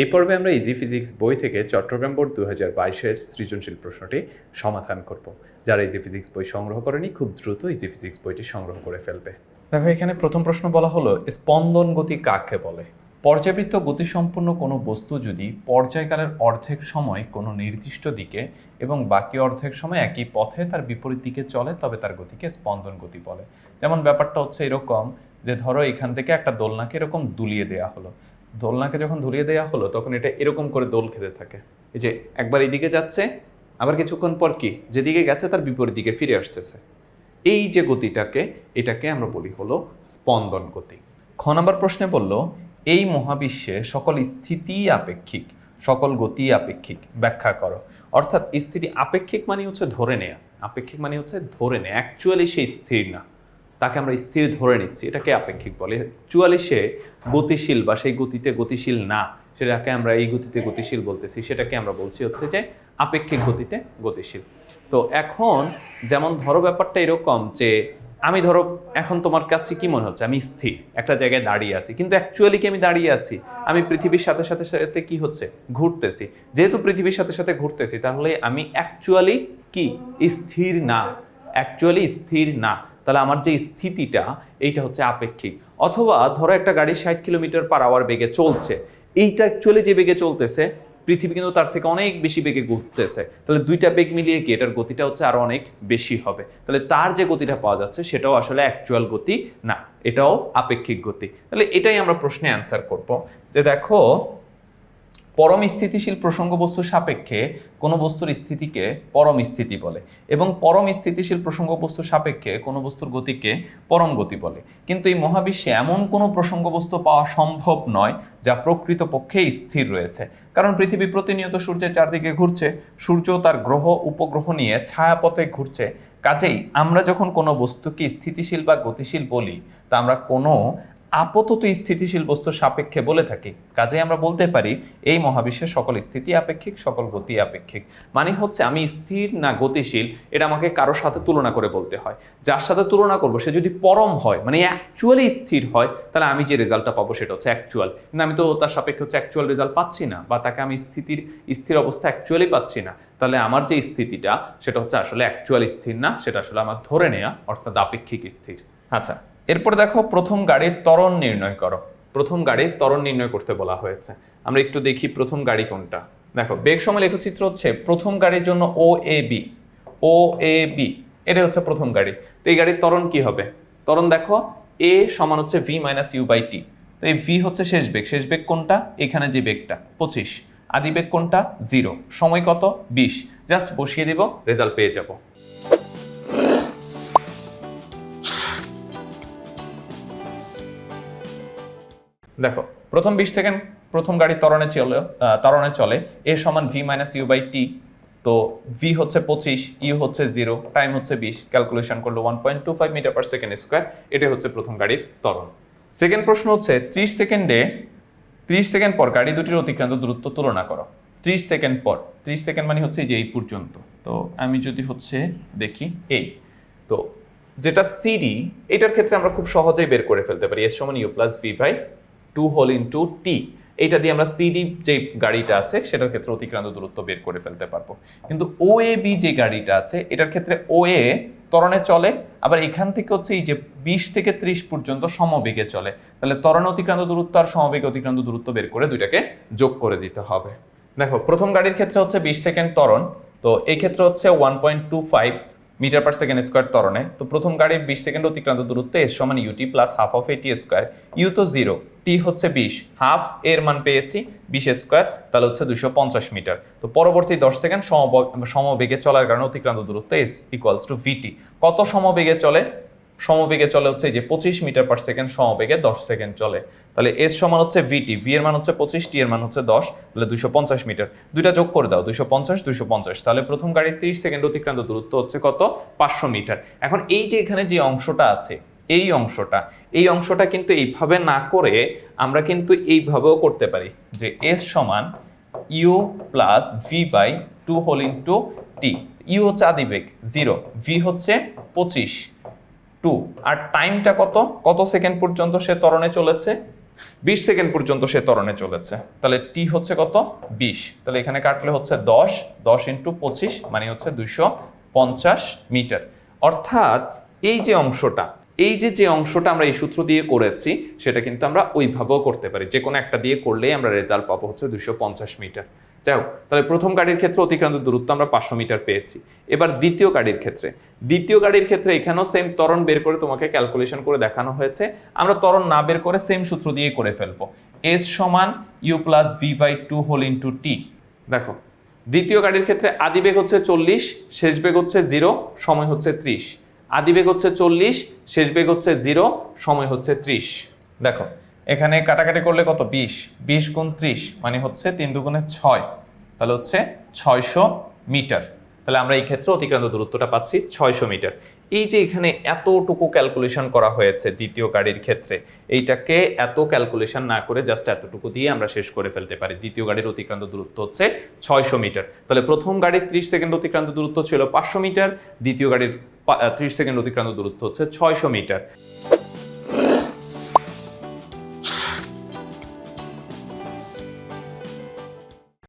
এই পর্বে আমরা ইজি ফিজিক্স বই থেকে চট্টগ্রাম বোর্ড দু হাজার বাইশের সৃজনশীল প্রশ্নটি সমাধান করব, যারা ইজি ফিজিক্স বই সংগ্রহ করেনি খুব দ্রুত ইজি ফিজিক্স বইটি সংগ্রহ করে ফেলবে। দেখো, এখানে প্রথম প্রশ্ন বলা হলো, স্পন্দন গতি কাকে বলে? পর্যাবৃত্ত গতিসম্পন্ন কোনো বস্তু যদি পর্যায়কালের অর্ধেক সময় কোনো নির্দিষ্ট দিকে এবং বাকি অর্ধেক সময় একই পথে তার বিপরীত দিকে চলে, তবে তার গতিকে স্পন্দন গতি বলে। যেমন ব্যাপারটা হচ্ছে এরকম যে ধরো এখান থেকে একটা দোলনাকে এরকম দুলিয়ে দেয়া হলো। দোলনাকে যখন ধরিয়ে দেওয়া হলো, তখন এটা এরকম করে দোল খেতে থাকে। এই যে একবার এদিকে যাচ্ছে, আবার কিছুক্ষণ পর কি? যেদিকে গেছে তার বিপরীত দিকে ফিরে আসতেছে। এই যে গতিটাকে, এটাকে আমরা বলি হলো স্পন্দন গতি। খ নম্বর প্রশ্নে বলল, এই মহাবিশ্বে সকল স্থিতি আপেক্ষিক, সকল গতি আপেক্ষিক, ব্যাখ্যা করো। অর্থাৎ স্থিতি আপেক্ষিক মানে হচ্ছে ধরে নেয়া। আপেক্ষিক মানে হচ্ছে ধরে নেয়া। অ্যাকচুয়ালি সেই স্থির না। তাকে আমরা স্থির ধরে নিচ্ছি। এটাকে আপেক্ষিক বলে। সে গতিশীল বা সেই গতিতে গতিশীল না, সেটাকে আমরা এই গতিতে গতিশীল বলতেছি। সেটাকে আমরা বলছি হচ্ছে যে আপেক্ষিক গতিতে গতিশীল। তো এখন যেমন ধরো ব্যাপারটা এরকম যে আমি ধরো এখন তোমার কাছে কি মনে হচ্ছে? আমি স্থির, একটা জায়গায় দাঁড়িয়ে আছি। কিন্তু অ্যাকচুয়ালি কি আমি দাঁড়িয়ে আছি? আমি পৃথিবীর সাথে সাথে সাথে কি হচ্ছে? ঘুরতেছি। যেহেতু পৃথিবীর সাথে সাথে ঘুরতেছি, তাহলে আমি অ্যাকচুয়ালি কি? স্থির না। অ্যাকচুয়ালি স্থির না। তাহলে আমার যে স্থিতিটা, এইটা হচ্ছে আপেক্ষিক। অথবা ধরো একটা গাড়ি ষাট কিলোমিটার পার আওয়ার বেগে চলছে। এইটা অ্যাকচুয়ালি যে বেগে চলতেছে, পৃথিবী কিন্তু তার থেকে অনেক বেশি বেগে ঘুরতেছে। তাহলে দুইটা বেগ মিলিয়ে কি এটার গতিটা হচ্ছে আরও অনেক বেশি হবে? তাহলে তার যে গতিটা পাওয়া যাচ্ছে, সেটাও আসলে অ্যাকচুয়াল গতি না, এটাও আপেক্ষিক গতি। তাহলে এটাই আমরা প্রশ্নে অ্যান্সার করব। যে দেখো পরম স্থিতিশীল প্রসঙ্গ বস্তুর সাপেক্ষে কোনো বস্তুর স্থিতিকে পরম স্থিতি বলে এবং পরম স্থিতিশীল প্রসঙ্গ বস্তুর সাপেক্ষে কোনো বস্তুর গতিকে পরম গতি বলে। কিন্তু এই মহাবিশ্বে এমন কোনো প্রসঙ্গ বস্তু পাওয়া সম্ভব নয় যা প্রকৃতপক্ষে স্থির রয়েছে। কারণ পৃথিবী প্রতিনিয়ত সূর্যের চারদিকে ঘুরছে সূর্য তার গ্রহ, উপগ্রহ নিয়ে ছায়াপথে ঘুরছে। কাজেই আমরা যখন কোনো বস্তুকে স্থিতিশীল বা গতিশীল বলি, তা আমরা কোনো আপাতত স্থিতিশীল বস্তুর সাপেক্ষে বলে থাকি। কাজেই আমরা বলতে পারি, এই মহাবিশ্বের সকল স্থিতি আপেক্ষিক, সকল গতি আপেক্ষিক। মানে হচ্ছে আমি স্থির না গতিশীল, এটা আমাকে কারোর সাথে তুলনা করে বলতে হয়। যার সাথে তুলনা করব, সে যদি পরম হয় মানে অ্যাকচুয়ালি স্থির হয়, তাহলে আমি যে রেজাল্টটা পাবো সেটা হচ্ছে অ্যাকচুয়াল কিন্তু আমি তো তার সাপেক্ষে হচ্ছে অ্যাকচুয়াল রেজাল্ট পাচ্ছি না, বা তাকে আমি স্থিতির, স্থির অবস্থা অ্যাকচুয়ালি পাচ্ছি না। তাহলে আমার যে স্থিতিটা, সেটা হচ্ছে আসলে অ্যাকচুয়াল স্থির না, সেটা আসলে আমার ধরে নেওয়া অর্থাৎ আপেক্ষিক স্থির। আচ্ছা। এরপরে দেখো প্রথম গাড়ির ত্বরণ নির্ণয় করো। প্রথম গাড়ির ত্বরণ নির্ণয় করতে বলা হয়েছে। আমরা একটু দেখি প্রথম গাড়ি কোনটা। দেখো, বেগ সময় লেখচিত্র হচ্ছে প্রথম গাড়ির জন্য ও A B O A B এটা হচ্ছে প্রথম গাড়ি। তো এই গাড়ির ত্বরণ কি হবে? ত্বরণ দেখো এ সমান হচ্ছে v minus u by t তো এই ভি হচ্ছে শেষ বেগ। শেষ বেগ কোনটা? এখানে যে বেগটা, পঁচিশ। আদি বেগ কোনটা? জিরো। সময় কত? বিশ। জাস্ট বসিয়ে দিব, রেজাল্ট পেয়ে যাব। দেখো প্রথম বিশ সেকেন্ড প্রথম গাড়ি ত্বরণে চলে আহ, ত্বরণে চলে। এ সমান v minus u by t তো ভি হচ্ছে পঁচিশ ইউ হচ্ছে জিরো টাইম হচ্ছে বিশ ক্যালকুলেশন করল one point two five metre per second square এটাই হচ্ছে প্রথম গাড়ির ত্বরণ। সেকেন্ড প্রশ্ন হচ্ছে ত্রিশ সেকেন্ডে ত্রিশ সেকেন্ড পর গাড়ি দুটির অতিক্রান্ত দূরত্ব তুলনা করো। ত্রিশ সেকেন্ড পর ত্রিশ সেকেন্ড মানে হচ্ছে যে এই পর্যন্ত। তো আমি যদি হচ্ছে দেখি এই তো যেটা সিডি এটার ক্ষেত্রে আমরা খুব সহজেই বের করে ফেলতে পারি এস সমান u plus v by two whole into t এইটা দিয়ে আমরা সিডি যে গাড়িটা আছে, সেটার ক্ষেত্রে অতিক্রান্ত দূরত্ব বের করে ফেলতে পারব। কিন্তু ও এ বি যে গাড়িটা আছে, এটার ক্ষেত্রে ও এ ত্বরণে চলে, আবার এখান থেকে হচ্ছে এই যে বিশ থেকে ত্রিশ পর্যন্ত সমবেগে চলে। তাহলে ত্বরণে অতিক্রান্ত দূরত্ব আর সমবেগে অতিক্রান্ত দূরত্ব বের করে দুইটাকে যোগ করে দিতে হবে। দেখো, প্রথম গাড়ির ক্ষেত্রে হচ্ছে বিশ সেকেন্ড ত্বরণ, তো এই ক্ষেত্রে হচ্ছে one point two five metre per second square তরণে তো প্রথম গাড়ির বিশ সেকেন্ড অতিক্রান্ত দূরত্বে এস সমান u t plus half of a t square u তো জিরো টি হচ্ছে বিশ হাফ এর মান পেয়েছি বিশ স্কোয়ার তাহলে হচ্ছে দুশো পঞ্চাশ মিটার। তো পরবর্তী দশ সেকেন্ড সমবেগে চলার কারণে অতিক্রান্ত দূরত্ব এস ইকুয়ালস টু ভিটি কত সমবেগে চলে? সমবেগে চলে হচ্ছে যে পঁচিশ মিটার পার সেকেন্ড সমবেগে দশ সেকেন্ড চলে। তাহলে এস সমান হচ্ছে ভিটি ভি এর মান হচ্ছে পঁচিশ টি এর মান হচ্ছে দশ, তাহলে দুশো পঞ্চাশ মিটার। দুইটা যোগ করে দাও দুশো পঞ্চাশ দুশো পঞ্চাশ। তাহলে প্রথম গাড়ির তিরিশ সেকেন্ড অতিক্রান্ত দূরত্ব হচ্ছে কত? পাঁচশো মিটার। এখন এই যে এখানে যে অংশটা আছে, এই অংশটা এই অংশটা কিন্তু এইভাবে না করে আমরা কিন্তু এইভাবেও করতে পারি যে এস সমান u plus v by two whole into t u হচ্ছে আদিবেগ জিরো ভি হচ্ছে পঁচিশ। টু আর টাইমটা কত? কত সেকেন্ড পর্যন্ত সে তরণে চলেছে? বিশ সেকেন্ড পর্যন্ত সে তরণে চলেছে। তাহলে টি হচ্ছে কত? বিশ। তাহলে এখানে কাটলে হচ্ছে দশ। দশ ইন্টু পঁচিশ মানে হচ্ছে দুইশো পঞ্চাশ মিটার। অর্থাৎ এই যে অংশটা, এই যে যে অংশটা আমরা এই সূত্র দিয়ে করেছি, সেটা কিন্তু আমরা ওইভাবেও করতে পারি। যে কোনো একটা দিয়ে করলেই আমরা রেজাল্ট পাবো হচ্ছে দুশো পঞ্চাশ মিটার। যাই হোক, তাহলে প্রথম গাড়ির ক্ষেত্রে অতিক্রান্ত দূরত্ব আমরা পাঁচশো মিটার পেয়েছি। এবার দ্বিতীয় গাড়ির ক্ষেত্রে। দ্বিতীয় গাড়ির ক্ষেত্রে এখানেও সেম ত্বরণ বের করে তোমাকে ক্যালকুলেশন করে দেখানো হয়েছে। আমরা ত্বরণ না বের করে সেম সূত্র দিয়ে করে ফেলব। এস সমান u plus v by two whole into t দেখো, দ্বিতীয় গাড়ির ক্ষেত্রে আদি বেগ হচ্ছে চল্লিশ, শেষ বেগ হচ্ছে জিরো সময় হচ্ছে ত্রিশ। আদি বেগ হচ্ছে চল্লিশ, শেষ বেগ হচ্ছে জিরো সময় হচ্ছে ত্রিশ। দেখো এখানে কাটাকাটি করলে কত? বিশ। বিশ গুণ ত্রিশ মানে হচ্ছে তিন দুগুণে ছয়। তাহলে হচ্ছে ছয়শো মিটার। তাহলে আমরা এই ক্ষেত্রে অতিক্রান্ত দূরত্বটা পাচ্ছি ছয়শো মিটার। এই যে এখানে এতটুকু ক্যালকুলেশন করা হয়েছে দ্বিতীয় গাড়ির ক্ষেত্রে, এইটাকে এত ক্যালকুলেশন না করে জাস্ট এতটুকু দিয়ে আমরা শেষ করে ফেলতে পারি। দ্বিতীয় গাড়ির অতিক্রান্ত দূরত্ব হচ্ছে ছয়শো মিটার। তাহলে প্রথম গাড়ির ত্রিশ সেকেন্ড অতিক্রান্ত দূরত্ব ছিল পাঁচশো মিটার, দ্বিতীয় গাড়ির ত্রিশ সেকেন্ড অতিক্রান্ত দূরত্ব হচ্ছে ছয়শো মিটার।